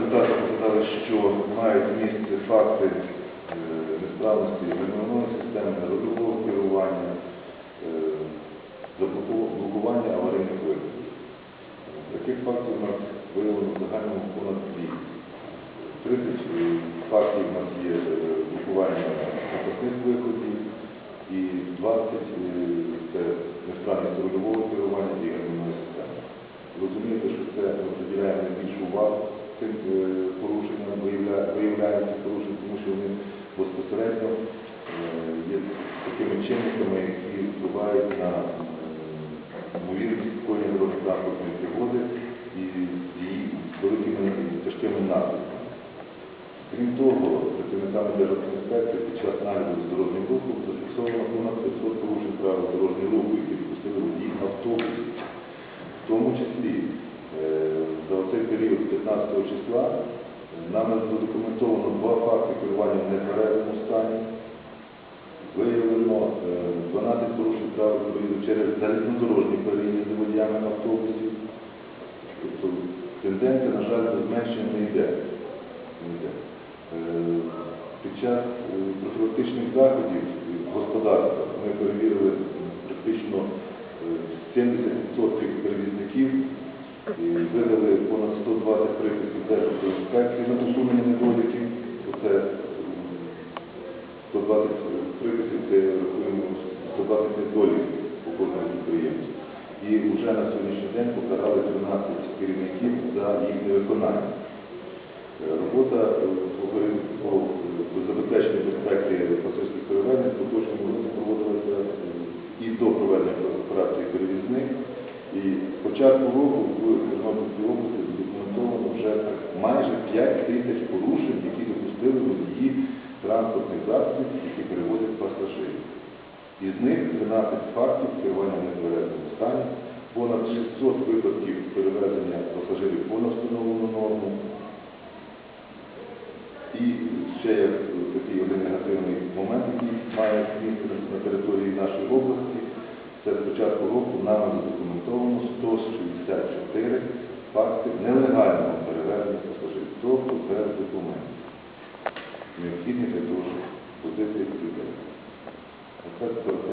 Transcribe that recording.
Депутати показали, що мають місце факти е, несправності гальмівної системи, нерухомого керування, е, заблоку- блокування аварійних виходів. Таких фактів у нас виявлено в загальному понад 200. 30 е, фактів у нас є е, блокування запасних виходів і 20 е, це несправність рульового керування і гальмівної системи. Розумієте, що це ми приділяємо найбільшу увагу цим е, порушенням, виявляємо ці порушення, тому що вони безпосередньо е, є такими чинниками, які впливають на е, ймовірність скоєння дорожньо-транспортної пригоди і її великими тяжкими наслідками. Крім того, працівниками Державтоінспекції під час за дорожнім рухом зафіксовано понад 500 порушень правил дорожнього руху, які допустили водії автобусів. В тому числі період 15 числа е, нами задокументовано два факти керування в нетверезому стані. Виявлено е, 12 порушень правил проїзду через залізнодорожні переїзди водіями автобусів. Тобто тенденція, на жаль, до зменшення не йде. Е, Під час е, профілактичних заходів в господарствах ми перевірили практично е, 70% перевізників і видали понад 120 приписів Державтоінспекції на усунення недоліків. Оце м, 120 приписів, це рахуємо 120 недоліків по кожному підприємству. І вже на сьогоднішній день покарали 13 керівників за їх невиконання. Е, Робота е, по забезпеченню безпеки пасажирських перевезень в поточному році проводилася і до проведення операції перевізник. І з року в Тернопільській області задокументовано вже майже 5 тисяч порушень, які допустили водії транспортних засобів, які перевозять пасажирів. Із них 13 фактів керування в стані, понад 600 випадків перевезення пасажирів понад встановлену норму. І ще є такий один негативний момент, який має місце на території нашої області. Це з початку року нами задокументовано 164 факти нелегального перевезення пасажирів, тобто без документів. необхідних для того, щоб возити людей.